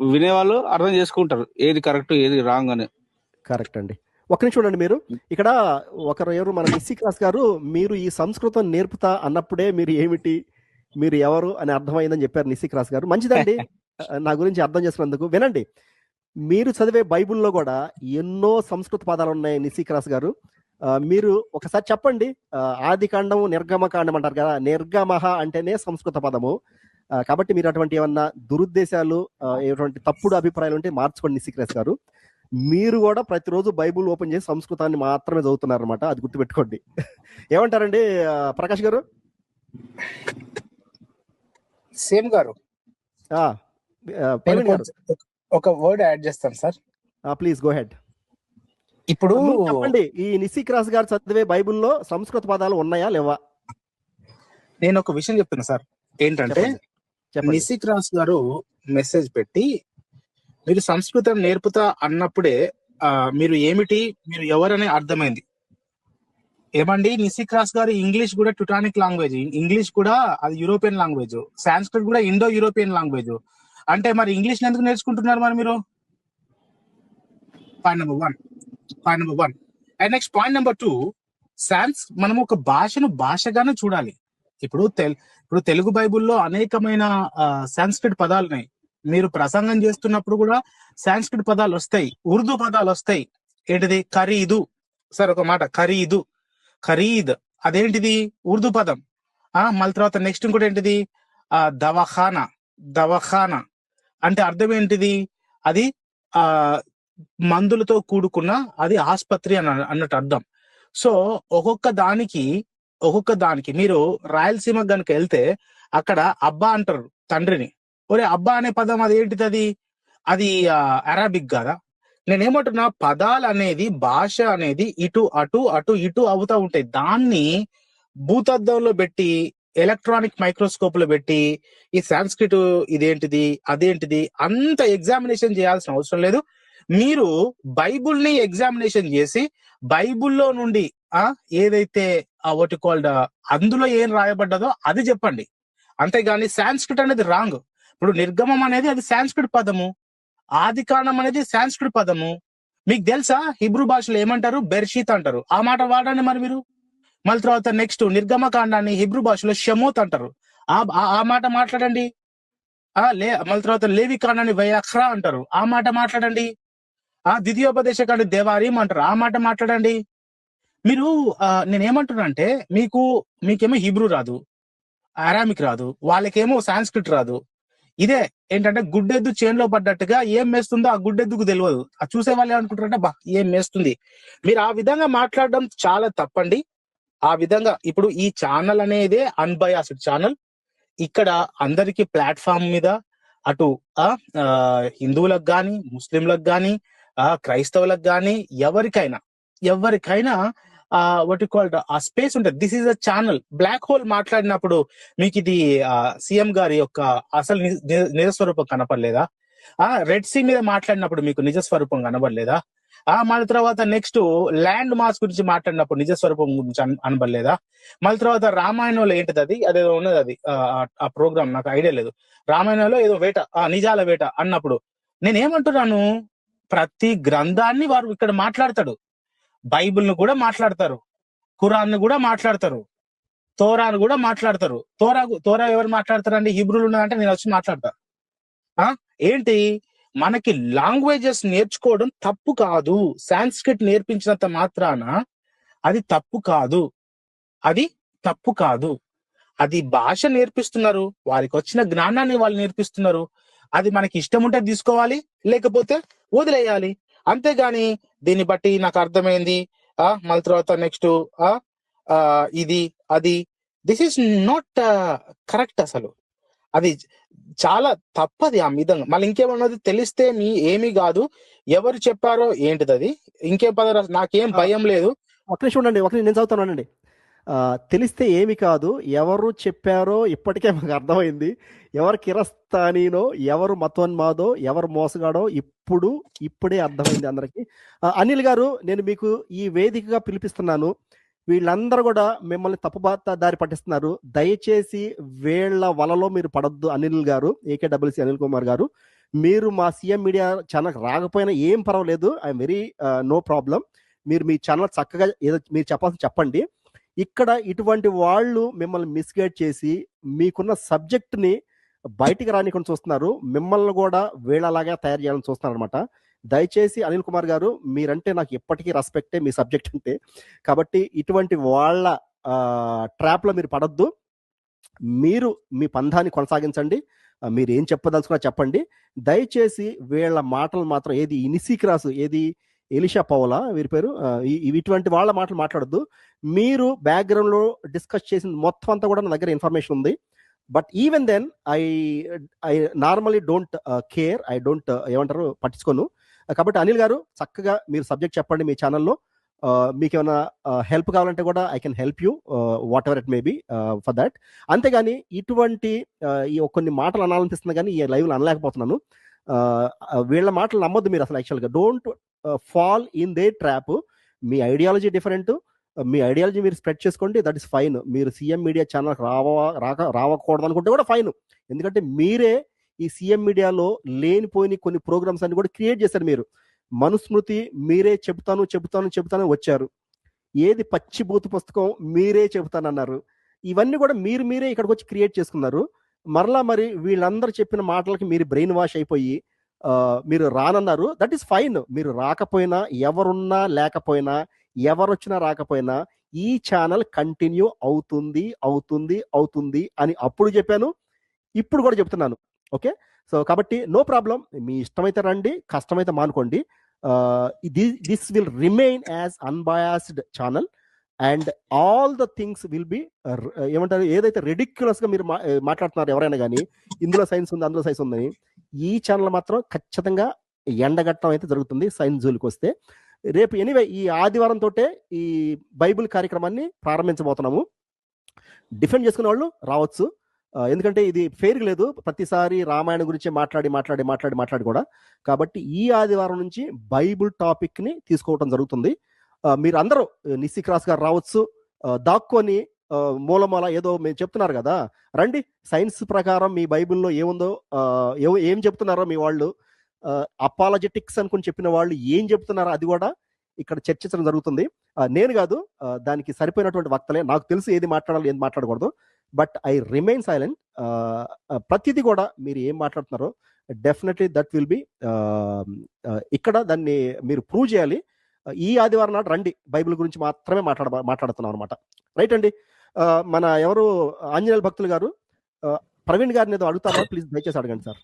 వినేవాళ్ళు అర్థం చేసుకుంటారు ఏది కరెక్ట్ ఏది రాంగ్ అని. కరెక్ట్ అండి. ఒక నిమిషం చూడండి మీరు. ఇక్కడ ఒకరు ఎవరు మన నిస్సికాస్ గారు మీరు ఈ సంస్కృతం నేర్పుతా అన్నప్పుడే మీరు ఏమిటి మీరు ఎవరు అని అర్థమైందని చెప్పారు నిస్సిక్రాస్ గారు. మంచిదండి. నా గురించి అర్థం చేసుకున్నందుకు. వినండి. మీరు చదివే బైబిల్లో కూడా ఎన్నో సంస్కృత పదాలు ఉన్నాయి నిస్సిక్రాస్ గారు. మీరు ఒకసారి చెప్పండి. ఆది కాండం నిర్గమ కాండం అంటారు కదా నిర్గమహ అంటేనే సంస్కృత పదము. కాబట్టి మీరు అటువంటి ఏమన్నా దురుద్దేశాలు ఆ, ఎటువంటి తప్పుడు అభిప్రాయాలు ఉంటే మార్చుకోండి నిస్సిక్రాస్ గారు. మీరు కూడా ప్రతిరోజు బైబుల్ ఓపెన్ చేసి సంస్కృతాన్ని మాత్రమే చదువుతున్నారు అనమాట అది గుర్తుపెట్టుకోండి. ఏమంటారండి ప్రకాష్ గారు? సేమ్ గారు. ఒక- వర్డ్ యాడ్ చేస్తాను సార్. Please go ahead. ఇప్పుడు చెప్పండి ఈ నిసిక్రాస్ గారు చదివే బైబిల్లో సంస్కృత పదాలు ఉన్నాయా లేవా? నేను ఒక విషయం చెప్తున్నా సార్. ఏంటంటే నిసిక్ రాస్ గారు మెసేజ్ పెట్టి మీరు సంస్కృతం నేర్పుతా అన్నప్పుడే మీరు ఏమిటి మీరు ఎవరని అర్థమైంది. ఏమండి నిసిక్ రాస్ గారు ఇంగ్లీష్ కూడా టుటానిక్ లాంగ్వేజ్ ఇంగ్లీష్ కూడా అది యూరోపియన్ లాంగ్వేజ్ సాంస్క్రిట్ కూడా ఇండో యూరోపియన్ లాంగ్వేజ్. అంటే మరి ఇంగ్లీష్ ఎందుకు నేర్చుకుంటున్నారు మరి మీరు? Point number one point number one and next point number two sands మనం ఒక భాషను భాషగానే చూడాలి. ఇప్పుడు తెల్ ఇప్పుడు తెలుగు బైబిల్లో అనేకమైన సాంస్క్రిట్ పదాలు ఉన్నాయి మీరు ప్రసంగం చేస్తున్నప్పుడు కూడా సాంస్క్రిట్ పదాలు వస్తాయి. ఉర్దూ పదాలు వస్తాయి. ఏంటిది? ఖరీదు. సార్ ఒక మాట. ఖరీదు. ఖరీద్. అదేంటిది? ఉర్దూ పదం. ఆ మళ్ళీ తర్వాత నెక్స్ట్ ఇంకోటి ఏంటిది? ఆ దవాఖానా. దవాఖానా. అంటే అర్థం ఏంటిది? అది ఆ మందులతో కూడుకున్న అది ఆసుపత్రి అని అన్నట్టు అర్థం. సో ఒక్కొక్క దానికి ఒక్కొక్క దానికి. మీరు రాయలసీమ గనుక వెళ్తే అక్కడ అబ్బా అంటారు తండ్రిని. ఒరే అబ్బా అనే పదం అది ఏంటిది అది అది అరాబిక్ కాదా? నేనేమంటున్నా పదాలు అనేది భాష అనేది ఇటు అటు అటు ఇటు అవుతా ఉంటాయి. దాన్ని భూతద్దంలో పెట్టి ఎలక్ట్రానిక్ మైక్రోస్కోప్లో పెట్టి ఈ సాంస్క్రిట్ ఇదేంటిది అదేంటిది అంత ఎగ్జామినేషన్ చేయాల్సిన అవసరం లేదు. మీరు బైబుల్ని ఎగ్జామినేషన్ చేసి బైబుల్లో నుండి ఆ ఏదైతే వాటి కాల్డ్ అందులో ఏం రాయబడ్డదో అది చెప్పండి. అంతేగాని సాంస్క్రిట్ అనేది రాంగ్. ఇప్పుడు నిర్గమం అనేది అది సాంస్క్రిట్ పదము. ఆది కాండం అనేది సాంస్క్రిట్ పదము. మీకు తెలుసా? హిబ్రూ భాషలో ఏమంటారు? బెర్షీత్ అంటారు. ఆ మాట వాడండి మరి మీరు. మళ్ళీ తర్వాత నెక్స్ట్ నిర్గమ కాండాన్ని హిబ్రూ భాషలో షమోత్ అంటారు. ఆ ఆ- ఆ మాట మాట్లాడండి. ఆ లే మళ్ళీ తర్వాత లేవి కాండాన్ని వైఅఖ్రా అంటారు. ఆ మాట మాట్లాడండి. ఆ ద్వితీయోపదేశ కాండి దేవారీం అంటారు. ఆ మాట మాట్లాడండి. మీరు నేనేమంటున్నా అంటే మీకు మీకేమో హిబ్రూ రాదు అరామిక్ రాదు వాళ్ళకేమో సాంస్క్రిట్ రాదు. ఇదే ఏంటంటే గుడ్డెద్దు చేన్లో పడ్డట్టుగా ఏం మేస్తుందో ఆ గుడ్డెద్దుకు తెలియదు ఆ చూసే వాళ్ళు ఏమనుకుంటారంటే బా ఏం మేస్తుంది? మీరు ఆ విధంగా మాట్లాడడం చాలా తప్పండి. ఆ విధంగా ఇప్పుడు ఈ ఛానల్ అనేదే అన్బయాసిడ్ ఛానల్. ఇక్కడ అందరికి ప్లాట్ఫామ్ మీద అటు ఆ హిందువులకు కానీ ముస్లింలకు కానీ ఆ క్రైస్తవులకు కానీ ఎవరికైనా ఎవరికైనా ఆ వాట్ కాల్డ్ ఆ స్పేస్ ఉంటుంది. This is a channel black hole మాట్లాడినప్పుడు మీకు ఇది సీఎం గారి యొక్క అసలు నిజ- స్వరూపం కనపడలేదా? ఆ రెడ్ సీ మీద మాట్లాడినప్పుడు మీకు నిజ స్వరూపం కనబడలేదా? ఆ మళ్ళీ తర్వాత నెక్స్ట్ ల్యాండ్ మాస్ గురించి మాట్లాడినప్పుడు నిజ స్వరూపం గురించి అనబడలేదా? మళ్ళీ తర్వాత రామాయణంలో ఏంటిది అది? అదేదో ఉన్నది అది. ఆ, ఆ ప్రోగ్రామ్ నాకు ఐడియా లేదు. రామాయణంలో ఏదో వేట ఆ నిజాల వేట అన్నప్పుడు. నేనేమంటున్నాను? ప్రతి గ్రంథాన్ని వారు ఇక్కడ మాట్లాడతాడు. బైబిల్ను కూడా మాట్లాడతారు. ఖురాన్ను కూడా మాట్లాడతారు. తోరాను కూడా మాట్లాడతారు. తోరా తోరా ఎవరు మాట్లాడతారండి? హిబ్రూలు ఉన్నదంటే నేను వచ్చి మాట్లాడతా. ఆ? ఏంటి? మనకి లాంగ్వేజెస్ నేర్చుకోవడం తప్పు కాదు. సాంస్క్రిట్ నేర్పించినంత మాత్రాన అది తప్పు కాదు. అది తప్పు కాదు. అది భాష నేర్పిస్తున్నారు. వారికి వచ్చిన జ్ఞానాన్ని వాళ్ళు నేర్పిస్తున్నారు. అది మనకి ఇష్టం ఉంటే తీసుకోవాలి. లేకపోతే వదిలేయాలి. అంతేగాని దీన్ని బట్టి నాకు అర్థమైంది. ఆ మళ్ళీ తర్వాత నెక్స్ట్ ఆ ఆ, ఇది అది. దిస్ ఈస్ నాట్ కరెక్ట్ అసలు. అది చాలా తప్పది ఆ విధంగా. మళ్ళీ ఇంకేమన్నది తెలిస్తే మీ ఏమీ కాదు. ఎవరు చెప్పారో ఏంటిది అది? ఇంకేం పద నాకేం భయం లేదు. ఒక నిమిషం ఉండండి ఒక నిమిషం నేను చదువుతానండి ఆ, తెలిస్తే ఏమి కాదు ఎవరు చెప్పారో ఇప్పటికే మాకు అర్థమైంది. ఎవరు కిరస్థానీనో ఎవరు మతోన్మాదో ఎవరు మోసగాడో ఇప్పుడు ఇప్పుడే అర్థమైంది అందరికీ. అనిల్ గారు నేను మీకు ఈ వేదికగా పిలిపిస్తున్నాను. వీళ్ళందరూ కూడా మిమ్మల్ని తప్పుబాత దారి పట్టిస్తున్నారు. దయచేసి వీళ్ళ వలలో మీరు పడొద్దు అనిల్ గారు ఏకే డబ్ల్యూసీ అనిల్ కుమార్ గారు. మీరు మా సీఎం మీడియా ఛానల్ రాకపోయినా ఏం పర్వాలేదు. I'm very no problem. మీరు మీ ఛానల్ చక్కగా ఏదో మీరు చెప్పాల్సి చెప్పండి. ఇక్కడ ఇటువంటి వాళ్ళు మిమ్మల్ని మిస్గైడ్ చేసి మీకున్న సబ్జెక్ట్ని బయటికి రానికుండా చూస్తున్నారు. మిమ్మల్ని కూడా వీళ్ళలాగా తయారు చేయాలని చూస్తున్నారు అనమాట దయచేసి అనిల్ కుమార్ గారు మీరంటే నాకు ఎప్పటికీ రెస్పెక్టే మీ సబ్జెక్ట్ అంటే. కాబట్టి ఇటువంటి వాళ్ళ ట్రాప్లో మీరు పడద్దు. మీరు మీ పంధాన్ని కొనసాగించండి. మీరు ఏం చెప్పదలుచుకున్నా చెప్పండి. దయచేసి వీళ్ళ మాటలు మాత్రం ఏది ఇనిసీక్రాసు ఏది ఎలిషా పౌలా వీరి పేరు. ఇటువంటి వాళ్ళ మాటలు మాట్లాడద్దు. మీరు బ్యాక్గ్రౌండ్లో డిస్కస్ చేసిన మొత్తం అంతా కూడా నా దగ్గర ఇన్ఫర్మేషన్ ఉంది. But even then I I normally don't care I don't ఏమంటారు? పట్టించుకోను. కాబట్టి అనిల్ గారు చక్కగా మీరు సబ్జెక్ట్ చెప్పండి మీ ఛానల్లో మీకు ఏమైనా హెల్ప్ కావాలంటే కూడా I can help you whatever it may be for that అంతేగాని ఇటువంటి ఈ కొన్ని మాటలు అనాలనిపిస్తుంది కానీ ఈ లైవ్లో అనలేకపోతున్నాను. వీళ్ళ మాటలు నమ్మొద్దు మీరు అసలు యాక్చువల్గా don't fall in the trap me ideology different మీ ఐడియాలజీ మీరు స్ప్రెడ్ చేసుకోండి దట్ ఇస్ ఫైన్ మీరు సీఎం మీడియా ఛానల్ రావ రాక రావకూడదు అనుకుంటే కూడా ఫైన్ ఎందుకంటే మీరే ఈ సీఎం మీడియాలో లేనిపోయిన కొన్ని ప్రోగ్రామ్స్ అన్ని కూడా క్రియేట్ చేశారు మీరు. మనుస్మృతి మీరే చెబుతాను చెబుతాను చెబుతాను వచ్చారు. ఏది పచ్చి బూతు పుస్తకం మీరే చెబుతానన్నారు. ఇవన్నీ కూడా మీరు మీరే ఇక్కడికి వచ్చి క్రియేట్ చేసుకున్నారు. మరలా మరి వీళ్ళందరూ చెప్పిన మాటలకి మీరు బ్రెయిన్ వాష్ అయిపోయి మీరు రానన్నారు. దట్ ఈస్ ఫైన్ మీరు రాకపోయినా ఎవరున్నా లేకపోయినా ఎవరు వచ్చినా రాకపోయినా ఈ ఛానల్ కంటిన్యూ అవుతుంది అవుతుంది అవుతుంది అని అప్పుడు చెప్పాను. ఇప్పుడు కూడా చెప్తున్నాను. ఓకే? సో కాబట్టి నో ప్రాబ్లం. మీ ఇష్టమైతే రండి కష్టమైతే మానుకోండి. This will remain as unbiased channel and all the things will be ఏమంటారు? ఏదైతే రెడిక్యులస్గా మీరు మా- మాట్లాడుతున్నారు ఎవరైనా కానీ ఇందులో సైన్స్ ఉంది అందులో సైన్స్ ఉందని ఈ ఛానల్ మాత్రం ఖచ్చితంగా ఎండగట్టడం అయితే జరుగుతుంది సైన్స్ జూలికి వస్తే. రేపు ఎనీవే ఈ ఆదివారం తోటే ఈ బైబిల్ కార్యక్రమాన్ని ప్రారంభించబోతున్నాము. డిఫెండ్ చేసుకునే వాళ్ళు రావచ్చు. ఎందుకంటే ఇది ఫెయిర్ లేదు. ప్రతిసారి రామాయణం గురించి మాట్లాడి మాట్లాడి మాట్లాడి మాట్లాడి కూడా. కాబట్టి ఈ ఆదివారం నుంచి బైబిల్ టాపిక్ని తీసుకోవడం జరుగుతుంది. మీరు అందరూ నిస్సిక్రాస్ గారు రావచ్చు. దాక్కుని దాక్కొని మూలమాల ఏదో మేము చెప్తున్నారు కదా. రండి సైన్స్ ప్రకారం మీ బైబిల్లో ఏముందో ఆ, ఏం- చెప్తున్నారో మీ వాళ్ళు అపాలజెటిక్స్ అనుకుని చెప్పిన వాళ్ళు ఏం చెప్తున్నారో అది కూడా ఇక్కడ చర్చించడం జరుగుతుంది. నేను కాదు దానికి సరిపోయినటువంటి వక్తలే. నాకు తెలుసు ఏది మాట్లాడాలి ఏది మాట్లాడకూడదు. But I remain silent. ప్రతిదీ కూడా మీరు ఏం మాట్లాడుతున్నారో డెఫినెట్లీ దట్ విల్ బి ఇక్కడ దాన్ని మీరు ప్రూవ్ చేయాలి. ఈ ఆదివారం నాడు రండి బైబిల్ గురించి మాత్రమే మాట్లాడ మాట్లాడుతున్నాం అనమాట రైట్ అండి? మన ఎవరు ఆంజనేయుల భక్తులు గారు ప్రవీణ్ గారిని ఏదో అడుగుతారా ప్లీజ్ దయచేసి అడగండి సార్.